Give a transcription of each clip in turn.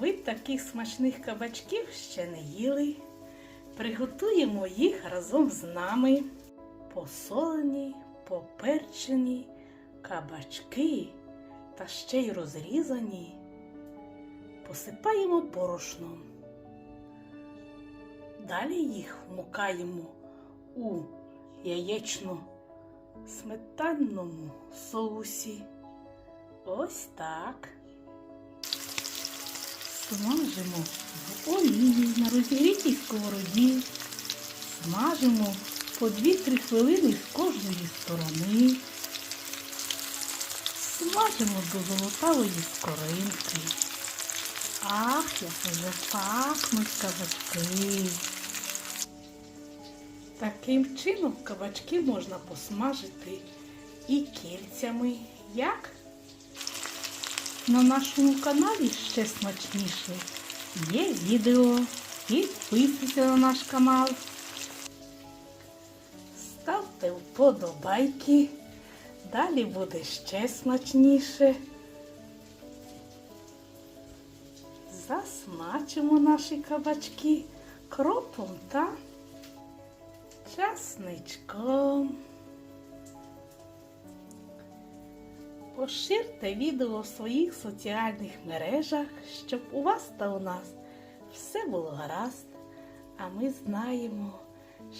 Ви таких смачних кабачків ще не їли. Приготуємо їх разом з нами. Посолені, поперчені кабачки та ще й розрізані. Посипаємо борошном. Далі їх вмукаємо у яєчно сметанному соусі. Ось так. Смажимо в олії на розігрітій сковороді. Смажимо по 2-3 хвилини з кожної сторони. Смажимо до золотавої скоринки. Ах, як вже пахнуть кабачки. Таким чином кабачки можна посмажити і кільцями. Як? На нашому каналі ще смачніше. Є відео. Підписуйся на наш канал. Ставте вподобайки. Далі буде ще смачніше. Засмачимо наші кабачки кропом та часничком. Поширте відео в своїх соціальних мережах, щоб у вас та у нас все було гаразд. А ми знаємо,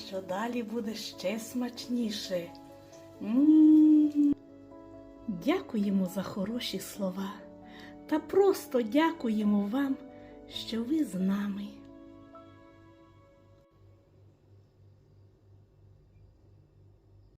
що далі буде ще смачніше. Дякуємо за хороші слова та просто дякуємо вам, що ви з нами.